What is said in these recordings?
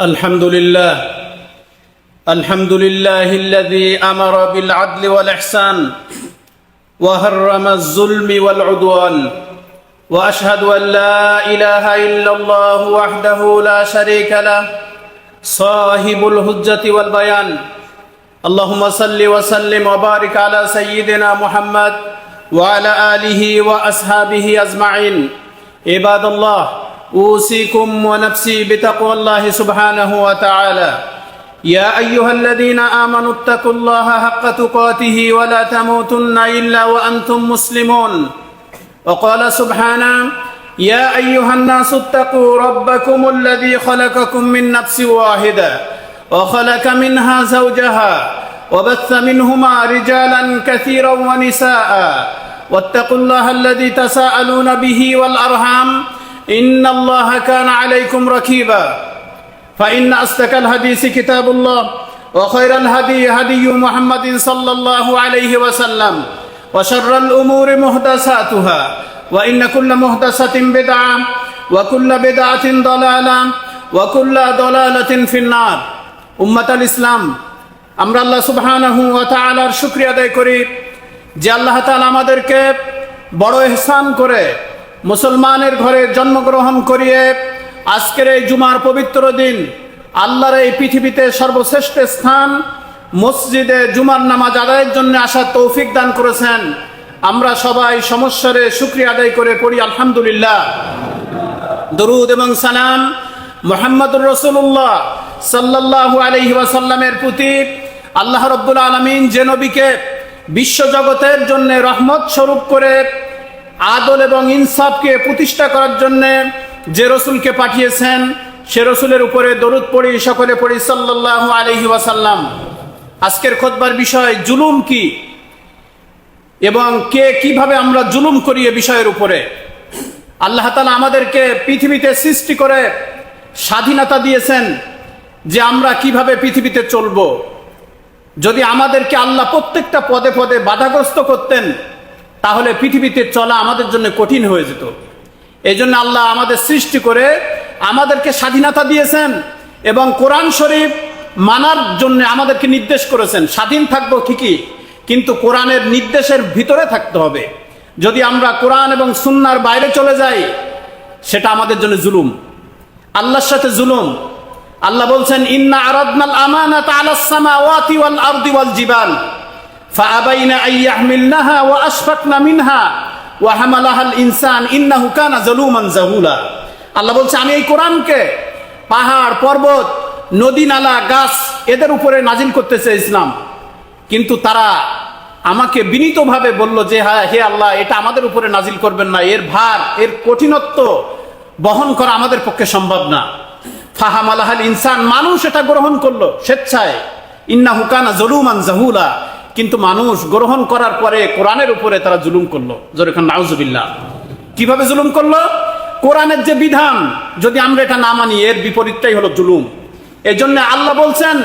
الحمد لله الحمد لله الذي امر بالعدل والاحسان وهرم الظلم والعدوان واشهد ان لا اله الا الله وحده لا شريك له صاحب الحجه والبيان اللهم صل وسلم وبارك على سيدنا محمد وعلى اله واصحابه اجمعين عباد الله أوصيكم ونفسي بتقوى الله سبحانه وتعالى. يا أيها الذين آمنوا اتقوا الله حق تقاته ولا تموتن إلا وأنتم مسلمون. وقال سبحانه يا أيها الناس اتقوا ربكم الذي خلقكم من نفس واحدة وخلق منها زوجها وبث منهما رجالا كثيرا ونساء. واتقوا الله الذي تساءلون به والأرحام ان الله كان عليكم ركيبا فان اصدق الحديث كتاب الله وخير الهدي هدي محمد صلى الله عليه وسلم وشر الامور محدثاتها وان كل محدثه بدعه وكل بدعه ضلاله وكل ضلاله في النار উম্মাত আল ইসলাম আমরা আল্লাহ সুবহানাহু ওয়া তাআলার শুকরিয়া আদায় করি যে আল্লাহ তাআলা আমাদেরকে বড় ইহসান করে মুসলমানের ঘরে জন্মগ্রহণ করিয়ে আজকের এই জুমার পবিত্র দিন আল্লাহর এই পৃথিবীতে সর্বশ্রেষ্ঠ স্থান, মসজিদে জুমার নামাজ আদায়ের জন্য আসার তৌফিক দান করেছেন। আমরা সবাই সমস্যারে শুক্রিয়া আদায় করে পড়ি, আলহামদুলিল্লাহ। দরুদ এবং সালাম মোহাম্মদুর রসুল্লাহ সাল্লাল্লাহু আলহি ওয়াসাল্লামের প্রতি আল্লাহ রব্বুল আলমিন যে নবীকে বিশ্বজগতের জন্য রহমত স্বরূপ করে আদল এবং ইনসাফকে প্রতিষ্ঠা করার জন্য যে রসুলকে পাঠিয়েছেন, সে রসুলের উপরে দরুদ পড়ি, সকলে পড়ি, সাল্লাল্লাহু আলহি ওয়াসাল্লাম। আজকের খোদবার বিষয়, জুলুম কি? এবং কে কীভাবে আমরা জুলুম করি এ বিষয়ের উপরে? আল্লাহ তালা আমাদেরকে পৃথিবীতে সৃষ্টি করে স্বাধীনতা দিয়েছেন যে আমরা কীভাবে পৃথিবীতে চলব। যদি আমাদেরকে আল্লাহ প্রত্যেকটা পদে পদে বাধাগ্রস্ত করতেন তাহলে পৃথিবীতে চলা আমাদের জন্য কঠিন হয়ে যেত। এই জন্য আল্লাহ আমাদের সৃষ্টি করে আমাদেরকে স্বাধীনতা দিয়েছেন এবং কোরআন শরীফ মানার জন্য আমাদেরকে নির্দেশ করেছেন। স্বাধীন থাকব ঠিকই, কিন্তু কোরআনের নির্দেশের ভিতরে থাকতে হবে। যদি আমরা কোরআন এবং সুন্নার বাইরে চলে যাই, সেটা আমাদের জন্য জুলুম। আল্লাহর সাথে জুলুম। আল্লাহ বলছেন, ইন্না আরাদনাল আমানাত আলাস সামাওয়াতি ওয়াল আরদি ওয়াল জিবাল। আইয়াহমিলনাহা ওয়া আশফাকনা মিনহা ওয়া হামালাহাল ইনসান ইন্নাহু কানা জালুমান জাহুলা আল্লাহ বলছে, আমি এই কোরআনকে পাহাড়, পর্বত, নদী, নালা, গাছ এদের উপরে নাজিল করতে চেয়েছিলাম কিন্তু তারা আমাকে বিনীতভাবে বলল যে হ্যাঁ হে আল্লাহ, এটা আমাদের উপরে নাজিল করবেন না। এর ভার, এর কঠিনত্ব বহন করা আমাদের পক্ষে সম্ভব না। ফাহাম আলাহাল ইনসান, মানুষ এটা গ্রহণ করল স্বেচ্ছায়। ইন্না হুকানা জলুমান জাহুলা। কিন্তু মানুষ গ্রহণ করার পরে কোরআনের উপরে তারা জুলুম করল। জোরেখান নাউজুবিল্লাহ। কীভাবে জুলুম করল? কোরআনের যে বিধান, যদি আমরা এটা না মানি, এর বিপরীতটাই হলো জুলুম। এই জন্য আল্লাহ বলছেন,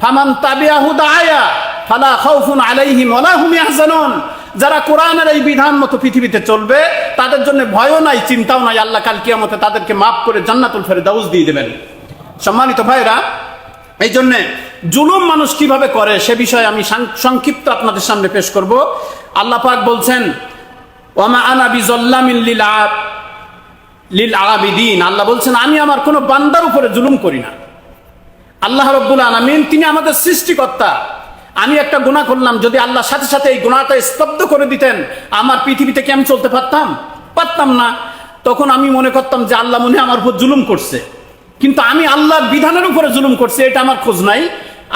ফামান তাবিয়াহু দায়া ফালা খাউফুন আলাইহিম ওয়ালা হুম ইয়াহজানুন। যারা কোরআনের এই বিধান মতো পৃথিবীতে চলবে, তাদের জন্য ভয়ও নাই, চিন্তাও নাই। আল্লাহ কাল কিয়ামতে তাদেরকে মাফ করে জান্নাতুল ফেরদাউস দিয়ে দেবেন। সম্মানিত ভাইরা এই জন্য জুলুম মানুষ কীভাবে করে, সে বিষয়ে আমি সংক্ষিপ্ত আপনাদের সামনে পেশ করব। আল্লাহ পাক বলছেন ওয়ামা আনা বিজল্লামিন লিল আব লিল আবিদিন। আল্লাহ বলছেন, আমি আমার কোনো বান্দার উপরে জুলুম করি না। আল্লাহ রব্বুল আলমিন, তিনি আমাদের সৃষ্টিকর্তা। আমি একটা গুণা করলাম, যদি আল্লাহ সাথে সাথে এই গুণাটা স্তব্ধ করে দিতেন, আমার পৃথিবীতে কি আমি চলতে পারতাম? পারতাম না। তখন আমি মনে করতাম যে আল্লাহ মনে আমার উপর জুলুম করছে। কিন্তু আমি আল্লাহর বিধানের উপরে জুলুম করছি, এটা আমার খোঁজ নাই।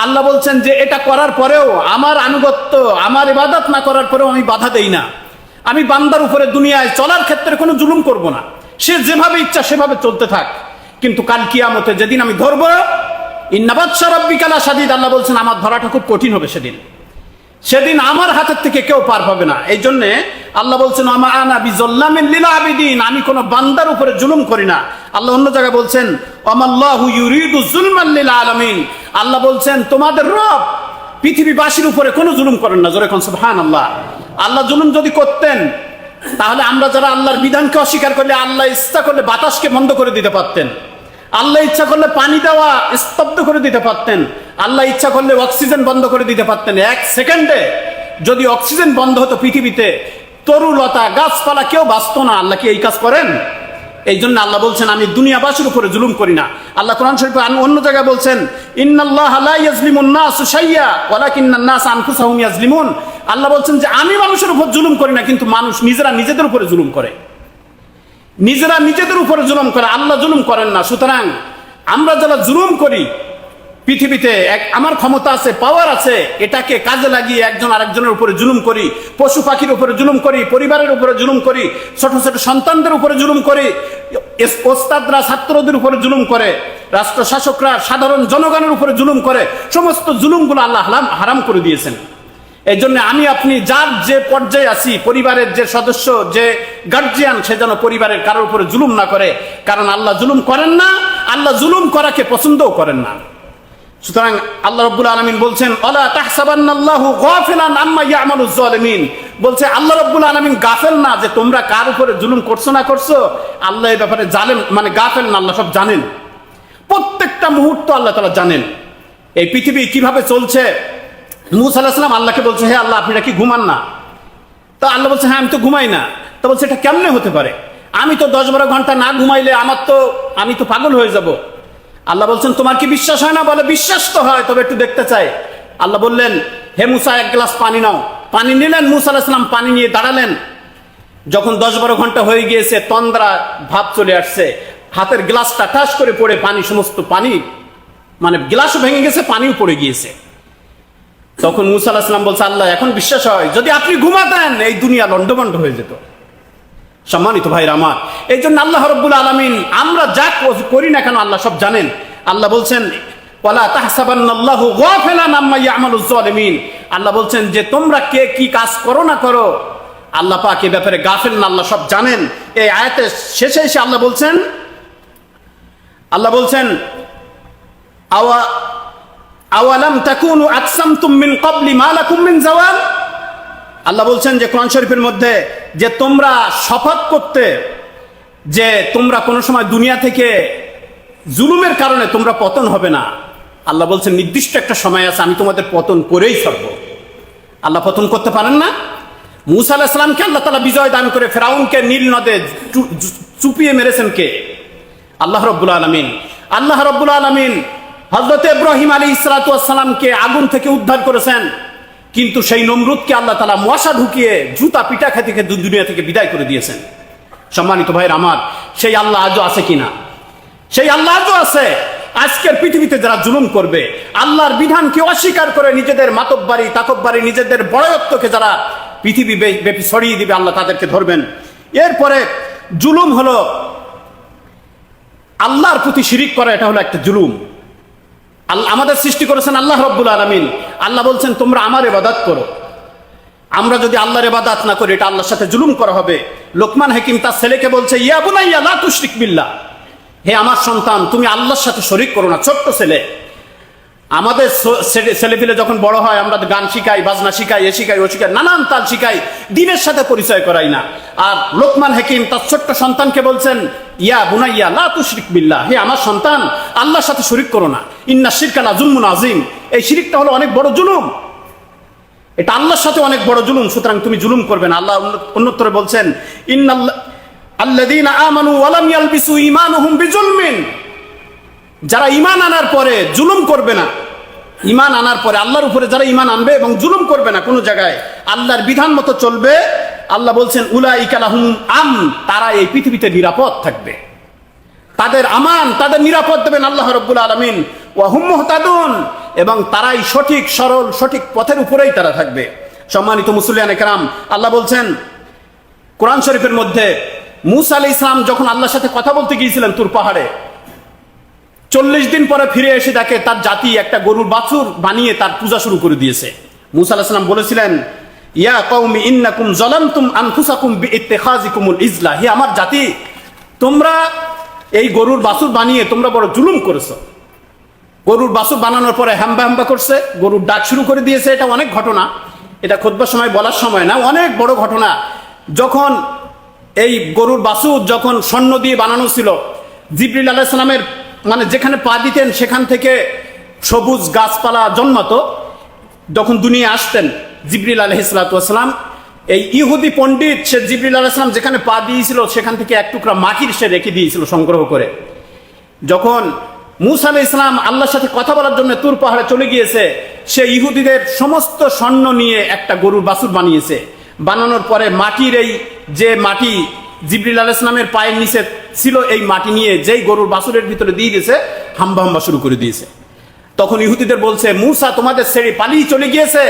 আল্লাহ বলছেন যে এটা করার পরেও আমার আনুগত্য, আমার ইবাদত না করার পরেও আমি বাধা দেই না। আমি বান্দার উপরে দুনিয়ায় চলার ক্ষেত্রে কোনো জুলুম করব না। সে যেভাবে ইচ্ছা সেভাবে চলতে থাক। কিন্তু কাল কিয়ামতে যেদিন আমি ধরবো ইন্নাবাদ সরব্বিকালা সাদিদ আল্লাহ বলছেন, আমার ধরাটা খুব কঠিন হবে সেদিন। সেদিন আমার হাতের থেকে কেউ পার পাবে না। এই জন্যে আল্লাহ বলছেন, আমা আনা বিজল্লামিন লিল আবিদিন আমি কোনো বান্দার উপরে জুলুম করি না। আল্লাহ অন্য জায়গায় বলছেন অমাল্লাহু জুলমান লিল আলামিন আল্লাহ বলছেন, তোমাদের রব পৃথিবীবাসীর উপরে কোনো জুলুম করেন না। জোরে কোন আল্লাহ আল্লাহ জুলুম যদি করতেন, তাহলে আমরা যারা আল্লাহর বিধানকে অস্বীকার করলে, আল্লাহ ইচ্ছা করলে বাতাসকে বন্ধ করে দিতে পারতেন। আল্লাহ ইচ্ছা করলে পানি দেওয়া স্তব্ধ করে দিতে পারতেন। আল্লাহ ইচ্ছা করলে অক্সিজেন বন্ধ করে দিতে পারতেন। এক সেকেন্ডে যদি অক্সিজেন বন্ধ হতো পৃথিবীতে, তরুলতা, গাছপালা কেউ বাঁচত না। আল্লাহ কি এই কাজ করেন? এই জন্য আল্লাহ বলছেন, আমি দুনিয়াবাসীর উপরে জুলুম করি না। আল্লাহ কোরআন শরীফে অন্য জায়গায় বলছেন আল্লাহ বলছেন যে, আমি মানুষের উপর জুলুম করি না, কিন্তু মানুষ নিজেরা নিজেদের উপরে জুলুম করে। নিজেরা নিজেদের উপরে জুলুম করে, আল্লাহ জুলুম করেন না। সুতরাং আমরা যারা জুলুম করি, পৃথিবীতে এক, আমার ক্ষমতা আছে পাওয়ার আছে, এটাকে কাজে লাগিয়ে একজন আরেকজনের উপরে জুলুম করি, পশু পাখির উপরে জুলুম করি, পরিবারের উপরে জুলুম করি, ছোট ছোট সন্তানদের উপরে জুলুম করি ওস্তাদরা, ছাত্রদের উপরে জুলুম করে রাষ্ট্র শাসকরা সাধারণ জনগণের উপরে জুলুম করে, সমস্ত জুলুমগুলো আল্লাহ হারাম করে দিয়েছেন। এই জন্য আমি, আপনি যার যে পর্যায়ে আছি, পরিবারের যে সদস্য, যে গার্জিয়ান সে যেন পরিবারের কারোর উপরে জুলুম না করে। কারণ আল্লাহ জুলুম করেন না, আল্লাহ জুলুম করাকে পছন্দও করেন না। সুতরাং আল্লাহ রব্বুল আলমিন বলছেন, অলা বলছে, আল্লাহ রব্বুল আলমিন গাফেল না যে তোমরা কার উপরে জুলুম করছ না করছ। আল্লাহ এই ব্যাপারে জানেন মানে গাফেল না, আল্লাহ সব জানেন। প্রত্যেকটা মুহূর্ত আল্লাহ তালা জানেন। এই পৃথিবী কীভাবে চলছে মুসা আলাহিসাম আল্লাহকে বলছে, হে আল্লাহ, আপনি কি ঘুমান না? তো আল্লাহ বলছে হ্যাঁ আমি তো ঘুমাই না। তো বলছে, এটা কেমনে হতে পারে? আমি তো দশ বারো ঘণ্টা না ঘুমাইলে আমার তো, আমি তো পাগল হয়ে যাব। আল্লাহ বলছেন, তোমার কি বিশ্বাস হয় না? বলে, বিশ্বাস তো হয়, তবে একটু দেখতে চাই। আল্লাহ বললেন, হে মুসা, এক গ্লাস পানি নাও। পানি নিলেন, মুসা আলাহিসাম পানি নিয়ে দাঁড়ালেন। যখন দশ বারো ঘণ্টা হয়ে গিয়েছে, তন্দ্রা, ভাব চলে আসছে। হাতের গ্লাসটা ঠাস করে পড়ে পানি, সমস্ত পানি মানে গ্লাসও ভেঙে গেছে, পানিও পড়ে গিয়েছে। তখন মুসা বলছে, আল্লাহ, এখন বিশ্বাস হয়, যদি আপনি ঘুমাতেন, এই দুনিয়া লন্ডভন্ড হয়ে যেত। সম্মানিত ভাইরা আমার এই জন্য আল্লাহ রব্বুল আলমিন, আমরা যা করি না কেন আল্লাহ সব জানেন। আল্লাহ বলছেন আল্লাহ বলছেন যে, তোমরা কে কি কাজ করো না করো? আল্লাহ পাক এ ব্যাপারে গাফেল না, আল্লাহ সব জানেন। এই আয়াতের শেষে এসে আল্লাহ বলছেন আল্লাহ বলছেন, আওয়া আওয়ালাম তাকুনু আকসামতুম মিন ক্বাবলি মা মিন জাওয়াল? আল্লাহ বলছেন যে কোরআন শরীফের মধ্যে যে তোমরা শপথ করতে, যে তোমরা কোনো সময় দুনিয়া থেকে জুলুমের কারণে তোমরা পতন হবে না। আল্লাহ বলছেন, নির্দিষ্ট একটা সময় আছে, আমি তোমাদের পতন করেই ছাড়বো। আল্লাহ পতন করতে পারেন না। মুসা আলাহ সালামকে আল্লাহ তালা বিজয় দান করে ফেরাউনকে নীল নদে চুপিয়ে মেরেছেন কে? আল্লাহ রব্বুল আলমিন। আল্লাহ রব্বুল আলমিন হজরত ইব্রাহিম আলী ইসরাতামকে আগুন থেকে উদ্ধার করেছেন। কিন্তু সেই নমরুদকে আল্লাহ তালা মশা ঢুকিয়ে জুতা পিটা খেতে দুনিয়া থেকে বিদায় করে দিয়েছেন। সম্মানিত ভাইয়ের আমার, সেই আল্লাহ আজও আছে কিনা? সেই আল্লাহ আজও আছে। আজকের পৃথিবীতে যারা জুলুম করবে, আল্লাহর বিধানকে অস্বীকার করে নিজেদের মাতব্বারি, তাকব্বারি, নিজেদের বড়ত্বকে যারা পৃথিবী ব্যাপী ছড়িয়ে দিবে, আল্লাহ তাদেরকে ধরবেন। এরপরে জুলুম হলো আল্লাহর প্রতি শিরিক করা, এটা হলো একটা জুলুম। আমাদের সৃষ্টি করেছেন আল্লাহ রব্বুল আলমিন। আল্লাহ বলছেন, তোমরা আমার এবাদাত করো। আমরা যদি আল্লাহর এবাদাত না করি, এটা আল্লাহর সাথে জুলুম করা হবে। লোকমান হাকিম তার ছেলেকে বলছে, ইয়া বুনাইয়া, লা তুশরিক বিল্লাহ। হে আমার সন্তান, তুমি আল্লাহর সাথে শরিক করো না, ছোট্ট ছেলে। আমাদের ছেলেপিলে যখন বড় হয়, আমরা গান শিখাই, বাজনা শিখাই, এ শিখাই, ও শিখাই, নানান তাল শিখাই, দিনের সাথে পরিচয় করাই না। আর লোকমান হাকিম তার ছোট্ট সন্তানকে বলছেন, ইয়া বুনাইয়া, লা তু তুশরিক বিল্লাহ, হে আমার সন্তান, আল্লাহর সাথে শরিক করো না। ইন্না শিরকালা জুলমুন আজিম এই শিরিকটা হলো অনেক বড় জুলুম। এটা আল্লাহর সাথে অনেক বড় জুলুম, সুতরাং তুমি জুলুম করবে না। আল্লাহ অন্য- অন্যত্তরে বলছেন ইন্নাল্লাহ আল্লাযীনা আমানু ওয়া লাম ইয়ালবিসু ঈমানুহুম বিজুলমিন। যারা ইমান আনার পরে জুলুম করবে না ঈমান আনার পরে আল্লাহর উপরে যারা ঈমান আনবে এবং জুলুম করবে না কোনো জায়গায়, আল্লাহর বিধান মতো চলবে, আল্লাহ বলছেন, উলাইকা লাহুম আম, তারা এই পৃথিবীতে নিরাপদ থাকবে। তাদের আমান, তাদের নিরাপদ দেবেন আল্লাহ রব্বুল আলমিন। ওয়াহুম এবং তারাই সঠিক, সরল, সঠিক পথের উপরেই তারা থাকবে। সম্মানিত মুসলিয়ান একরাম, আল্লাহ বলছেন, কোরআন শরীফের মধ্যে মুসা আলী ইসলাম যখন আল্লাহর সাথে কথা বলতে গিয়েছিলেন তুর পাহাড়ে চল্লিশ দিন পরে ফিরে এসে দেখে তার জাতি একটা গরুর বাছুর বানিয়ে তার পূজা শুরু করে দিয়েছে। মুসা আলাহিস বলেছিলেন, ইয়া কওমি ইন্নাকুম জালামতুম আনফুসাকুম বিইত্তিখাযিকুমুল ইজলা। হে আমার জাতি, তোমরা এই গরুর বাছুর বানিয়ে তোমরা বড় জুলুম করেছ। গরুর বাছুর বানানোর পরে হ্যাম্বা হ্যাম্বা করছে, গরুর ডাক শুরু করে দিয়েছে। এটা অনেক ঘটনা, এটা খোদবার সময় বলার সময় না, অনেক বড় ঘটনা। যখন এই গরুর বাসুদ যখন স্বর্ণ দিয়ে বানানো ছিল, জিবরিল আলাইসালামের মানে যেখানে পা দিতেন, সেখান থেকে সবুজ গাছপালা জন্মাতো। যখন দুনিয়া আসতেন, জিবরিল আলহিসাল্লাম এই ইহুদি পণ্ডিত সে জিবরিল আলাইসালাম যেখানে পা দিয়েছিল, সেখান থেকে এক টুকরা মাটির সে রেখে দিয়েছিল সংগ্রহ করে। যখন মুসা ইসলাম আল্লাহর সাথে কথা বলার জন্য তুর পাহাড়ে চলে গিয়েছে, সে ইহুদিদের সমস্ত স্বর্ণ নিয়ে একটা গরুর বাছুর বানিয়েছে। বানানোর পরে মাটির এই যে মাটি জিবরিল আলাহ ইসলামের পায়ের নিচে ছিল এই মাটি নিয়ে যেই গরুর বাছুরের ভিতরে দিয়ে দিয়েছে, হাম্বা হাম্বা শুরু করে দিয়েছে। তখন ইহুদিদের বলছে, মুসা, তোমাদের ছেড়ে পালিয়ে চলে গিয়েছে।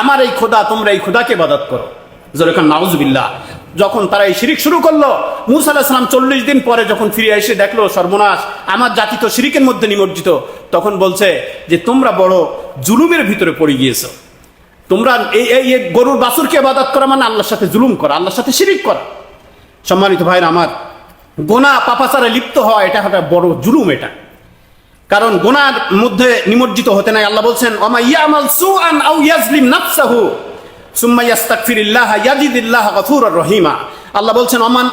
আমার এই খোদা, তোমরা এই খোদাকে বাদাত করো। জোরেখান নাউজবিল্লাহ। যখন তারা এই শিরিক শুরু করল, মুসা আলাহিসাম চল্লিশ দিন পরে যখন ফিরে এসে দেখল, সর্বনাশ, আমার জাতি তো শিরিকের মধ্যে নিমজ্জিত। তখন বলছে যে, তোমরা বড় জুলুমের ভিতরে পড়ে গিয়েছো। তোমরা এই গরুর বাছুরকে আবাদাত করা মানে আল্লাহর সাথে জুলুম করা, আল্লাহর সাথে শিরিক করা। সম্মানিত ভাইরা আমার, গোনা পাপাচারে লিপ্ত হওয়া এটা একটা বড় জুলুম এটা। কারণ গোনার মধ্যে নিমজ্জিত হতে নাই, আল্লাহ বলছেন, ওমা ইয়ামাল সুআন আও ইয়াজলিম নাফসাহু, সুম্মা ইয়াস্তাগফিরিল্লাহ ইয়াজিদিল্লাহ গফুরুর রহিমা। আল্লাহ বলছেন, ওমান,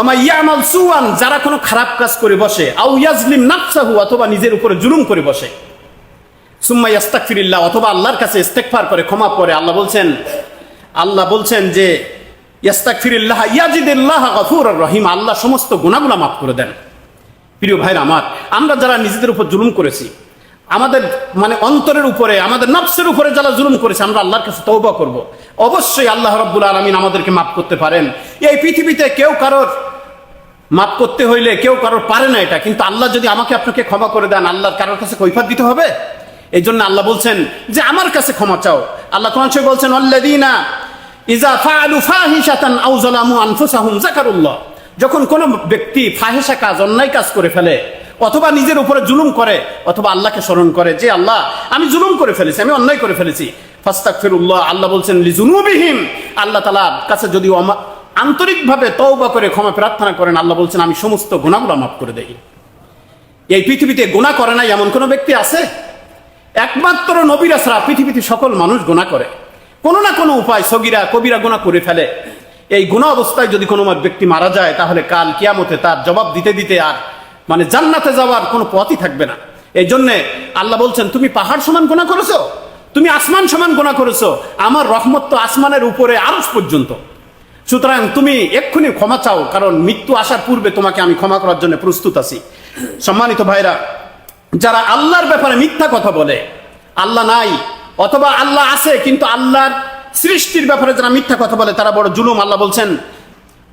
ওমা ইয়ামাল সুআন, যারা কোনো খারাপ কাজ করে বসে, আও ইয়াজলিম নাফসাহু, অথবা নিজের উপরে জুলুম করে বসে, সুম্মা ইয়াস্তাগফিরিল্লাহ, অথবা আল্লাহর কাছে ইস্তেগফার করে, ক্ষমা করে। আল্লাহ বলছেন আল্লাহ বলছেন যে ইয়াস্তাগফিরিল্লাহ, ইয়াজিদিল্লাহ গফুরুর রহিম। আল্লাহ সমস্ত গুনাহগুলো মাফ করে দেন। প্রিয় ভাইরা আমার, আমরা যারা নিজেদের উপর জুলুম করেছি, আমাদের মানে অন্তরের উপরে, আমাদের নফসের উপরে যারা জুলুম করেছে, আমরা আল্লাহর কাছে তৌবা করব। অবশ্যই আল্লাহ রব্বুল আলমিন আমাদেরকে মাফ করতে পারেন। এই পৃথিবীতে কেউ কারোর মাফ করতে হইলে কেউ কারোর পারে না এটা, কিন্তু আল্লাহ যদি আমাকে আপনাকে ক্ষমা করে দেন, আল্লাহর কারোর কাছে কৈফাত দিতে হবে? এই জন্য আল্লাহ বলছেন যে, আমার কাছে ক্ষমা চাও। আল্লাহ কোরআন বলছেন আল্লাদিনা ইজা ফাআলু ফাহিশাতান আও যালামু আনফুসাহুম যাকারুল্লাহ। যখন কোনো ব্যক্তি ফাহেসা কাজ, অন্যায় কাজ করে ফেলে, অথবা নিজের উপরে জুলুম করে, অথবা আল্লাহকে স্মরণ করে, যে আল্লাহ, আমি জুলুম করে ফেলেছি, আমি অন্যায় করে ফেলেছি। ফাস্তাক ফিরুল্লাহ আল্লাহ বলছেন লিজুনুবিহীন আল্লাহ তালার কাছে যদি আন্তরিকভাবে তওবা করে ক্ষমা প্রার্থনা করেন, আল্লাহ বলছেন, আমি সমস্ত গুণাগুলো মাফ করে দেই। এই পৃথিবীতে গুণা করে না এমন কোনো ব্যক্তি আছে? একমাত্র নবীরা ছাড়া পৃথিবীতে সকল মানুষ গুণা করে। কোনো না কোনো উপায় সগিরা, কবিরা গুণা করে ফেলে। এই গুণা অবস্থায় যদি কোনো ব্যক্তি মারা যায়, তাহলে কাল কিয়ামতে তার জবাব দিতে দিতে আর মানে জান্নাতে যাওয়ার কোনো পথই থাকবে না। এই জন্যে আল্লাহ বলছেন, তুমি পাহাড় সমান গোনা করেছ? তুমি আসমান সমান গোনা করেছ? আমার রহমত তো আসমানের উপরে আরস পর্যন্ত। সুতরাং তুমি এক্ষুনি ক্ষমা চাও, কারণ মৃত্যু আসার পূর্বে তোমাকে আমি ক্ষমা করার জন্য প্রস্তুত আছি। সম্মানিত ভাইরা, যারা আল্লাহর ব্যাপারে মিথ্যা কথা বলে, আল্লাহ নাই অথবা আল্লাহ আছে, কিন্তু আল্লাহর সৃষ্টির ব্যাপারে যারা মিথ্যা কথা বলে, তারা বড় জুলুম, আল্লাহ বলছেন,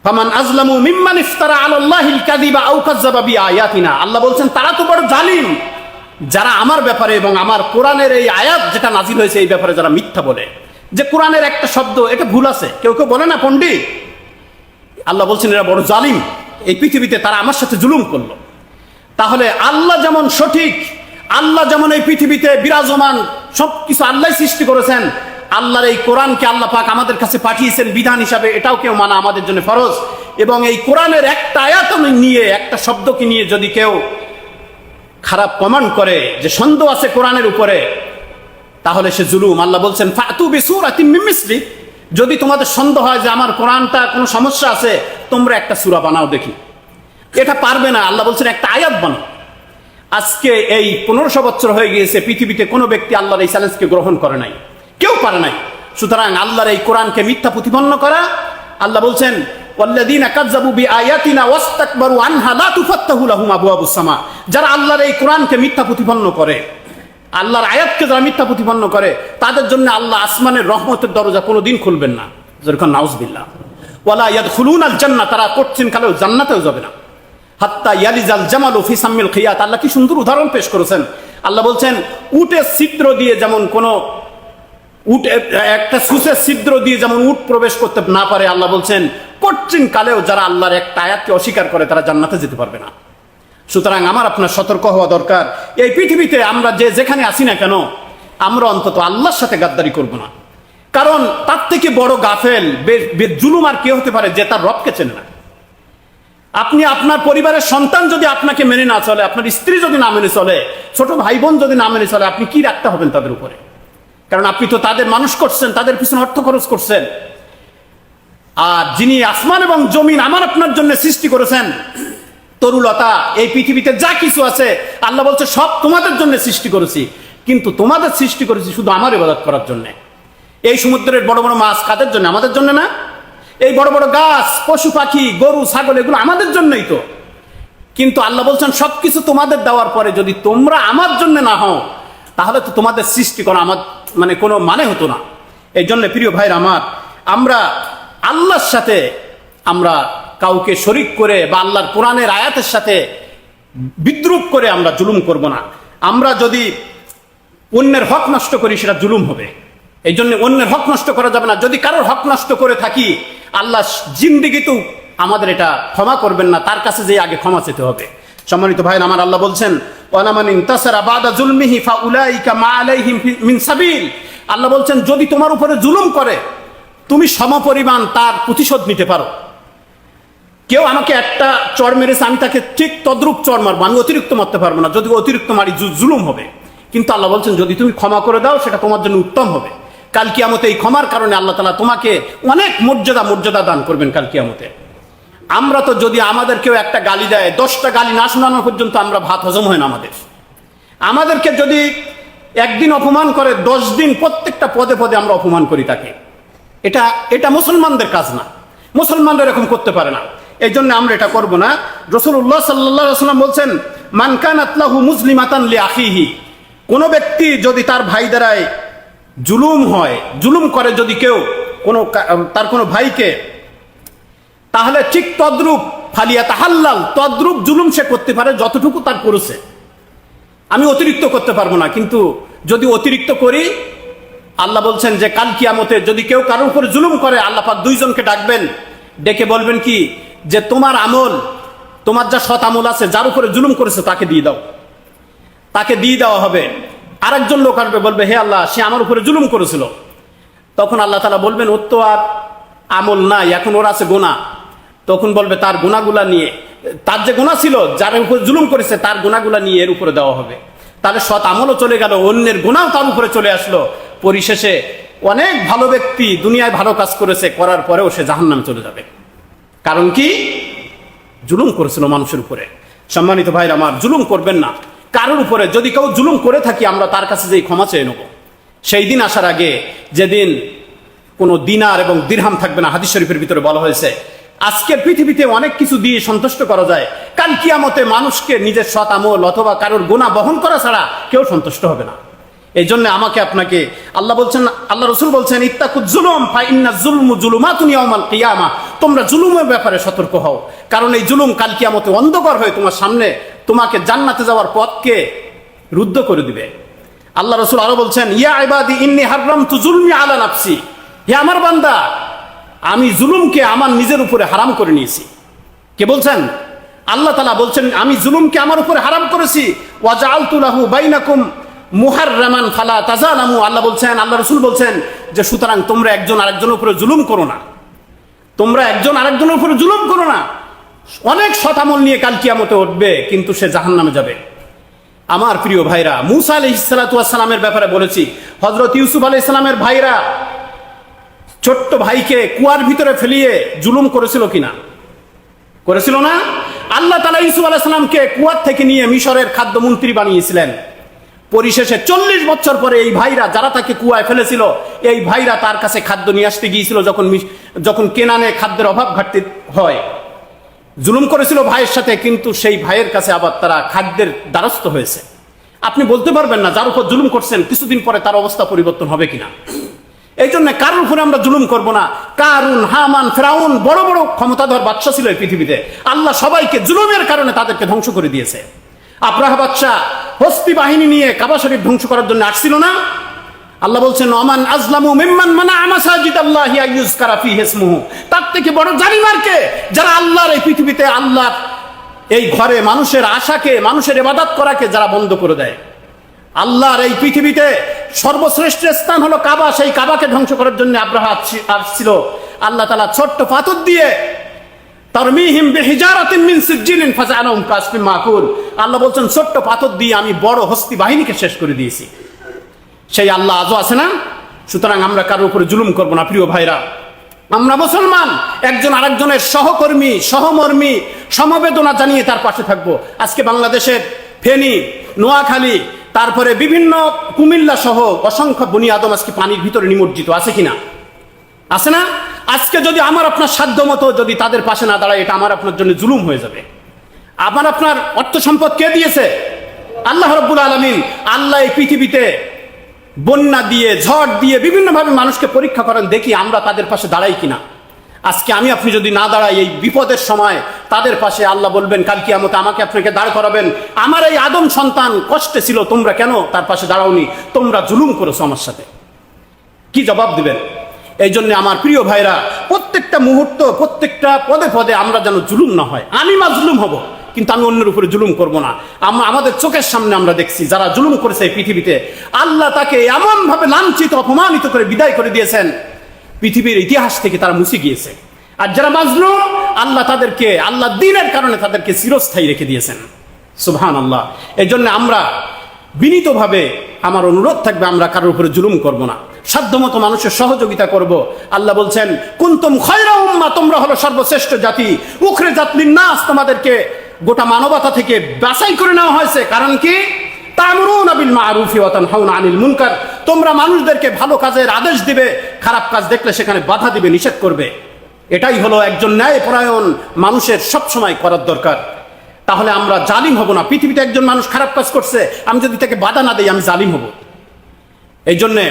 ফামান আজলামু মিম্মান ইফতারা আলাল্লাহিল কাযিবা আও কাযযাবা বিআয়াতিনা। আল্লাহ বলছেন, তারা তো বড় জালিম। যারা আমার ব্যাপারে এবং আমার কোরআনের এই আয়াত যেটা নাজিল হয়েছে, এই ব্যাপারে যারা মিথ্যা বলে, যে কোরআনের একটা শব্দ, এটা ভুল আছে, কেউ কেউ বলে না, পণ্ডিত। আল্লাহ বলছেন, এরা বড় জালিম। এই পৃথিবীতে তারা আমার সাথে জুলুম করল। তাহলে আল্লাহ যেমন সঠিক, আল্লাহ যেমন এই পৃথিবীতে বিরাজমান সব কিছু আল্লাহ সৃষ্টি করেছেন। আল্লাহর এই কোরআনকে আল্লাহ পাক আমাদের কাছে পাঠিয়েছেন বিধান হিসাবে, এটাও কেউ মানা আমাদের জন্য ফরজ। এবং এই কোরআনের একটা আয়াত নিয়ে, একটা শব্দকে নিয়ে যদি কেউ খারাপ কমান্ড করে, যে সন্দেহ আছে কোরআনের উপরে, তাহলে সে জুলুম। আল্লাহ বলছেন, ফাতু বিসুরাতিম মিন যদি তোমাদের সন্দেহ হয় যে আমার কোরআনটা কোনো সমস্যা আছে, তোমরা একটা সুরা বানাও দেখি। এটা পারবে না। আল্লাহ বলছেন, একটা আয়াত বানাও। আজকে এই পনেরোশো বছর হয়ে গিয়েছে, পৃথিবীতে কোনো ব্যক্তি আল্লাহর এই চ্যালেঞ্জকে গ্রহণ করে নাই। কেউ পারে নাই। সুতরাং আল্লাহর এই কোরআনকে মিথ্যা প্রতিপন্ন করা, আল্লাহ বলছেন যারা আল্লাহর এই কোরআনকে মিথ্যা প্রতিপন্ন করে, আল্লাহর যারা মিথ্যা প্রতিপন্ন করে, তাদের জন্য আল্লাহ আসমানের রহমতের দরজা কোনোদিন খুলবেন না। যেরকম জান্নাহ, তারা করছেন কালেও জান্নাতেও যাবে না। হাত্তা ইয়ালিজাল জামাল ফি সাম্মিল খিয়াত। আল্লাহ কি সুন্দর উদাহরণ পেশ করেছেন। আল্লাহ বলছেন, উটের ছিদ্র দিয়ে যেমন কোন উট, একটা সুসের ছিদ্র দিয়ে যেমন উট প্রবেশ করতে না পারে, আল্লাহ বলছেন, কঠিন কালেও যারা আল্লাহর একটা আয়াতকে অস্বীকার করে, তারা জান্নাতে যেতে পারবে না। সুতরাং আমার আপনার সতর্ক হওয়া দরকার। এই পৃথিবীতে আমরা যে যেখানে আসি না কেন, আমরা অন্তত আল্লাহর সাথে গাদ্দারি করব না। কারণ তার থেকে বড় গাফেল জুলুম আর কে হতে পারে যে তার রবকে চেনে না। আপনি আপনার পরিবারের সন্তান যদি আপনাকে মেনে না চলে, আপনার স্ত্রী যদি না মেনে চলে, ছোট ভাই বোন যদি না মেনে চলে, আপনি কি রাখতে হবেন তাদের উপরে? কারণ আপনি তো তাদের মানুষ করছেন, তাদের পিছনে অর্থ খরচ করছেন। আর যিনি আসমান এবং জমিন আমার আপনার জন্য সৃষ্টি করেছেন, তরুলতা, এই পৃথিবীতে যা কিছু আছে, আল্লাহ বলছে, সব তোমাদের জন্য সৃষ্টি করেছি। কিন্তু তোমাদের সৃষ্টি করেছি শুধু আমার ইবাদত করার জন্য। এই সমুদ্রের বড় বড় মাছ কাদের জন্য? আমাদের জন্য না? এই বড় বড় গাছ, পশু পাখি, গরু, ছাগল, এগুলো আমাদের জন্যই তো। কিন্তু আল্লাহ বলছেন, সবকিছু তোমাদের দেওয়ার পরে যদি তোমরা আমার জন্য না হও, তাহলে তো তোমাদের সৃষ্টি করা আমার মানে কোনো মানে হতো না। এই জন্য প্রিয় ভাইর আমার, আমরা আল্লাহর সাথে, আমরা কাউকে শরিক করে বা আল্লাহর কোরআনের আয়াতের সাথে বিদ্রুপ করে আমরা জুলুম করব না। আমরা যদি অন্যের হক নষ্ট করি, সেটা জুলুম হবে। এই জন্য অন্যের হক নষ্ট করা যাবে না। যদি কারোর হক নষ্ট করে থাকি, আল্লাহ জিন্দিগিতেও আমাদের এটা ক্ষমা করবেন না, তার কাছে যে আগে ক্ষমা চেতে হবে। সম্মানিত ভাই আমার আল্লাহ বলছেন আল্লাহ বলছেন, যদি তোমার উপরে জুলুম করে, তুমি সমপরিমাণ তার প্রতিশোধ নিতে পারো। কেউ আমাকে একটা চর মেরেছে, আমি তাকে ঠিক তদ্রুপ চর মারবো, আমি অতিরিক্ত মারতে পারব না। যদি অতিরিক্ত মারি জুলুম হবে। কিন্তু আল্লাহ বলছেন, যদি তুমি ক্ষমা করে দাও, সেটা তোমার জন্য উত্তম হবে। কাল কিয়ামতে এই ক্ষমার কারণে আল্লাহ তালা তোমাকে অনেক মর্যাদা মর্যাদা দান করবেন কাল কিয়ামতে। আমরা তো যদি আমাদের কেউ একটা গালি দেয়, দশটা গালি না শোনানো পর্যন্ত আমরা ভাত হজম হয় না আমাদের। আমাদেরকে যদি একদিন অপমান করে দশ দিন প্রত্যেকটা পদে পদে আমরা অপমান করি তাকে। এটা এটা মুসলমানদের কাজ না। মুসলমানরা এরকম করতে পারে না। এই জন্য আমরা এটা করব না। রসুল্লাহ সাল্লাহ সাল্লাম বলছেন মানকান আতলাহু মুসলিমাতান লি আখিহি। কোন ব্যক্তি যদি তার ভাই দ্বারায় জুলুম হয়, জুলুম করে যদি কেউ কোনো তার কোনো ভাইকে, তাহলে ঠিক তদ্রুপ ফালিয়া তাহাল্লাল তদ্রুপ জুলুম সে করতে পারে যতটুকু তার করেছে। আমি অতিরিক্ত করতে পারব না, কিন্তু যদি অতিরিক্ত করি, আল্লাহ বলছেন যে কাল কিয়ামতে যদি কেউ কারোর উপরে জুলুম করে, আল্লাহ পাক দুইজনকে ডাকবেন, ডেকে বলবেন কি, যে তোমার আমল, তোমার যা সৎ আমল আছে, যার উপরে জুলুম করেছে তাকে দিয়ে দাও। তাকে দিয়ে দেওয়া হবে। আরেকজন লোক আসবে, বলবে, হে আল্লাহ, সে আমার উপরে জুলুম করেছিল। তখন আল্লাহ তালা বলবেন ওর তো আর আমল নাই, এখন ওর আছে গোনা তখন বলবে, তার গুণাগুলা নিয়ে, তার যে গুণা ছিল, যার উপরে জুলুম করেছে, তার গুণাগুলা নিয়ে এর উপরে দেওয়া হবে। তাহলে সৎ আমলও চলে গেল, অন্যের গুণাও তার উপরে চলে আসলো। পরিশেষে অনেক ভালো ব্যক্তি দুনিয়ায় ভালো কাজ করেছে, করার পরেও সে জাহান্নামে চলে যাবে। কারণ কি? জুলুম করেছিল মানুষের উপরে। সম্মানিত ভাইরা, আমার জুলুম করবেন না। কারোর উপরে যদি কেউ জুলুম করে থাকি, আমরা তার কাছে যেই ক্ষমা চেয়ে নেব। সেই দিন আসার আগে যেদিন কোনো দিনার এবং দিরহাম থাকবে না, হাদিস শরীফের ভিতরে বলা হয়েছে আজকের পৃথিবীতে অনেক কিছু দিয়ে সন্তুষ্ট করা যায়। কাল কিয়ামতে মানুষকে নিজের সৎ আমল অথবা কারোর গুণা বহন করা ছাড়া কেউ সন্তুষ্ট হবে না। এই জন্য আমাকে আপনাকে, আল্লাহ বলছেন, আল্লাহ রসুল বলছেন ইত্তাকু জুলুম কিয়ামা। তোমরা জুলুমের ব্যাপারে সতর্ক হও, কারণ এই জুলুম কাল কিয়ামতে অন্ধকার হয়ে তোমার সামনে তোমাকে জান্নাতে যাওয়ার পথকে রুদ্ধ করে দিবে। আল্লাহ রসুল আরও বলছেন, ইয়া ইবাদি, ইন্নি হাররাম তু জুলমি আলা নাফসি। হে আমার বান্দা, আমি জুলুমকে আমার নিজের উপরে হারাম করে নিয়েছি। কে বলছেন? আল্লাহ তালা বলছেন, আমি জুলুমকে আমার উপরে হারাম করেছি। ওয়াজালতুলাহু বাইনাকুম মুহার রহমান ফালা তাজালামু আল্লাহ বলছেন, আল্লাহ রসুল বলছেন যে, সুতরাং তোমরা একজন আরেকজনের উপরে জুলুম করো না। তোমরা একজন আরেকজনের উপরে জুলুম করো না। অনেক শতামল নিয়ে কাল কিয়ামতে উঠবে, কিন্তু সে জাহান নামে যাবে। আমার প্রিয় ভাইরা, মুসা আলি সালামের ব্যাপারে বলেছি হজরত ইউসুফ আলি ইসলামের ভাইরা ছোট্ট ভাইকে কুয়ার ভিতরে ফেলিয়ে জুলুম করেছিল কিনা? করেছিল না? আল্লাহ তালা ইউসুফ আলাহিসামকে কুয়ার থেকে নিয়ে মিশরের খাদ্যমন্ত্রী বানিয়েছিলেন। পরিশেষে চল্লিশ বছর পরে এই ভাইরা যারা তাকে কুয়ায় ফেলেছিল, এই ভাইরা তার কাছে খাদ্য নিয়ে আসতে গিয়েছিল যখন যখন কেনানে খাদ্যের অভাব ঘাটতি হয়। জুলুম করেছিল ভাইয়ের সাথে, কিন্তু সেই ভাইয়ের কাছে আবার তারা খাদ্যের দ্বারস্থ হয়েছে। আপনি বলতে পারবেন না যার উপর জুলুম করছেন, কিছুদিন পরে তার অবস্থা পরিবর্তন হবে কিনা। এই জন্য কারোর উপরে আমরা জুলুম করব না। কারুন, হামান, ফেরাউন, বড় বড় ক্ষমতাধর বাদশা ছিল এই পৃথিবীতে। আল্লাহ সবাইকে জুলুমের কারণে তাদেরকে ধ্বংস করে দিয়েছে। আব্রাহা বাদশাহ হস্তি বাহিনী নিয়ে কাবা শরীফ ধ্বংস করার জন্য আসছিল না? আল্লাহ বলছেন অমান আজলামু মিম্মান মানা আমাসাজিদ আল্লাহ ইউজকারা ফি হিসমুহু। তার থেকে বড় জালিমারকে যারা আল্লাহর এই পৃথিবীতে আল্লাহ এই ঘরে মানুষের আশাকে, মানুষের ইবাদত করাকে যারা বন্ধ করে দেয়। আল্লাহর এই পৃথিবীতে সর্বশ্রেষ্ঠ স্থান হলো কাবা। সেই কাবাকে ধ্বংস করার জন্য আব্রাহা আসছি- আসছিল। আল্লাহ তালা ছোট্ট পাথর দিয়ে তারমিহিম বিহিজারাতিন মিন সিজ্জিলিন ফাজালাহুম কাসফিন মাকুল। আল্লাহ বলছেন, ছোট্ট পাথর দিয়ে আমি বড় হস্তি বাহিনীকে শেষ করে দিয়েছি। সেই আল্লাহ আজও আছে না? সুতরাং আমরা কারোর উপরে জুলুম করব না, প্রিয় ভাইরা। আমরা মুসলমান, একজন আরেকজনের সহকর্মী, সহমর্মী, সমবেদনা জানিয়ে তার পাশে থাকব। আজকে বাংলাদেশের ফেনী, নোয়াখালী, তারপরে বিভিন্ন কুমিল্লা সহ অসংখ্য বনি আদম আজকে পানির ভিতরে নিমজ্জিত। আছে কিনা আছে না? আজকে যদি আমার আপনার সাধ্য মতো যদি তাদের পাশে না দাঁড়ায়, এটা আমার আপনার জন্য জুলুম হয়ে যাবে। আমার আপনার অর্থ সম্পদ কে দিয়েছে? আল্লাহ রব্বুল আলমিন। আল্লাহ এই পৃথিবীতে বন্যা দিয়ে, ঝড় দিয়ে বিভিন্নভাবে মানুষকে পরীক্ষা করেন, দেখি আমরা তাদের পাশে দাঁড়াই কিনা। আজকে আমি আপনি যদি না দাঁড়াই, এই বিপদের সময় তাদের পাশে আল্লাহ বলবেন, কাল কিয়ামতে আমাকে আপনাকে দাঁড় করাবেন। আমার এই আদম সন্তান কষ্টে ছিল, তোমরা কেন তার পাশে দাঁড়াওনি? তোমরা জুলুম করেছ আমার সাথে। কি জবাব দিবেন? এই জন্য আমার প্রিয় ভাইরা, প্রত্যেকটা মুহূর্ত, প্রত্যেকটা পদে পদে আমরা যেন জুলুম না হয়। আমি মাজলুম হব। কিন্তু আমি অন্যের উপরে জুলুম করব না। আমরা আমাদের চোখের সামনে আমরা দেখছি, যারা জুলুম করেছে পৃথিবীতে, আল্লাহ তাকে এমনভাবে লাঞ্ছিত, অপমানিত করে বিদায় করে দিয়েছেন। পৃথিবীর ইতিহাস থেকে তারা মুছে গিয়েছে। আর যারা মাজলুম, আল্লাহ তাদেরকে, আল্লাহ দিনের কারণে তাদেরকে চিরস্থায়ী রেখে দিয়েছেন। সুবহান আল্লাহ এই জন্য আমরা বিনীতভাবে আমার অনুরোধ থাকবে, আমরা কারোর উপরে জুলুম করব না। সাধ্যমতো মানুষের সহযোগিতা করব। আল্লাহ বলছেন, কুন্তুম খয়রা উম্মা, তোমরা হলো সর্বশ্রেষ্ঠ জাতি। উখরে জাতলিন নাস তোমাদেরকে গোটা মানবতা থেকে বাছাই করে নেওয়া হয়েছে। কারণ কি? তামরুন বিল মারুফি ওয়া তানহাউনা আনিল মুনকার। তোমরা মানুষদেরকে ভালো কাজের আদেশ দিবে, খারাপ কাজ দেখলে সেখানে বাধা দিবে, নিষেধ করবে। এটাই হলো একজন ন্যায়পরায়ণ মানুষের সব সময় করার দরকার। তাহলে আমরা জালিম হব না। পৃথিবীতে একজন মানুষ খারাপ কাজ করছে, আমি যদি তাকে বাধা না দিই, আমি জালিম হব। এই জন্যে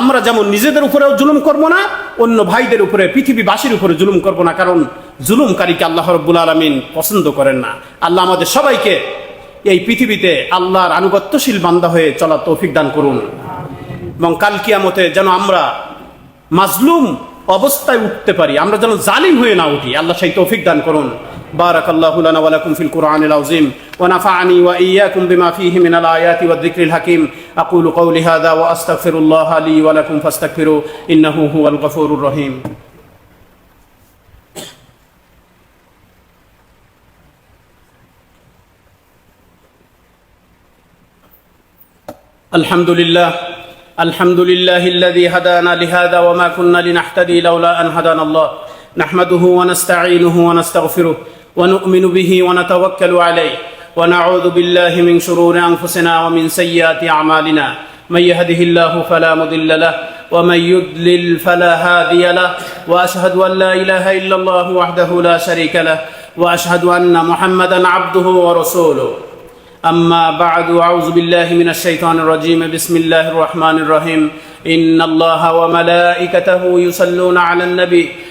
আমরা যেমন নিজেদের উপরেও জুলুম করব না, অন্য ভাইদের উপরে, পৃথিবীবাসীর উপরে জুলুম করব না, কারণ জুলুমকারীকে আল্লাহ রব্বুল আলমিন পছন্দ করেন না। আল্লাহ আমাদের সবাইকে এই পৃথিবীতে আল্লাহর আনুগত্যশীল বান্দা হয়ে চলার তৌফিক দান করুন। এবং কাল কিয়ামতে যেন আমরা মাজলুম অবস্থায় উঠতে পারি, আমরা যেন জালিম হয়ে না উঠি, আল্লাহ সেই তৌফিক দান করুন। بارك الله لنا ولكم في القرآن العظيم ونفعني وإياكم بما فيه من الآيات والذكر الحكيم. أقول قولي هذا وأستغفر الله لي ولكم فاستغفروا إنه هو الغفور الرحيم. الحمد لله الحمد لله الذي هدانا لهذا وما كنا لنهتدي لولا أن هدانا الله. نحمده ونستعينه ونستغفره. ونؤمن به ونتوكل عليه. ونعوذ بالله من شرور أنفسنا ومن سيئات أعمالنا. من يهده الله فلا مضل له ومن يضلل فلا هادي له. وأشهد أن لا إله إلا الله وحده لا شريك له وأشهد أن محمدا عبده ورسوله. أما بعد أعوذ بالله من الشيطان الرجيم. بسم الله الرحمن الرحيم. إن الله وملائكته يصلون على النبي.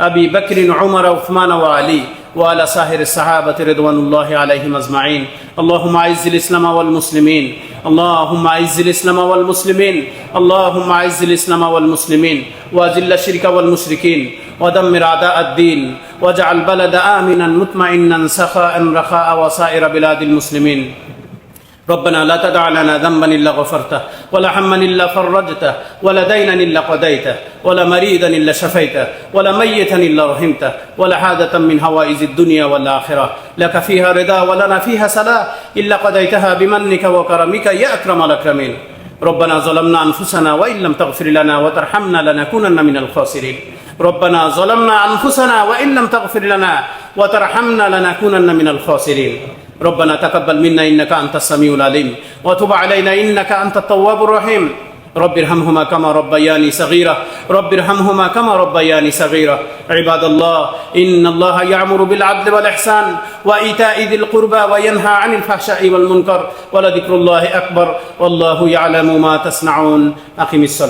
أبي بكر عمر عثمان وعلي وعلى سائر الصحابة رضوان الله عليهم أجمعين. اللهم أعز الإسلام والمسلمين. اللهم أعز الإسلام والمسلمين. اللهم أعز الإسلام والمسلمين. وأذل الشرك والمشركين. ودمر أعداء الدين. واجعل بلد آمنا مطمئنا سخاء رخاء وسائر بلاد المسلمين. ربنا لا تدع لنا ذنبا إلا غفرته ولا هما إلا فرجته ولا دينا إلا قضيته ولا مريدا إلا شفيته ولا ميتا إلا رحمته ولا حاجة من هوائز الدنيا والآخرة. لك فيها رضا ولنا فيها سلام إلا قضيتها بمنك وكرمك يا أكرم الأكرمين. ربنا ظلمنا أنفسنا وإن لم تغفر لنا وترحمنا لنكونن من الخاسرين. ربنا ظلمنا أنفسنا وإن لم تغفر لنا وترحمنا لنكونن من الخاسرين. ربنا تقبل منا انك انت السميع العليم وتب علينا انك انت التواب الرحيم رب ارحمهما كما ربياني صغيرا رب ارحمهما كما ربياني صغيرا عباد الله ان الله يامر بالعدل والاحسان وايتاء ذي القربى وينهى عن الفحشاء والمنكر ولذكر الله اكبر والله يعلم ما تصنعون اقم الصلاه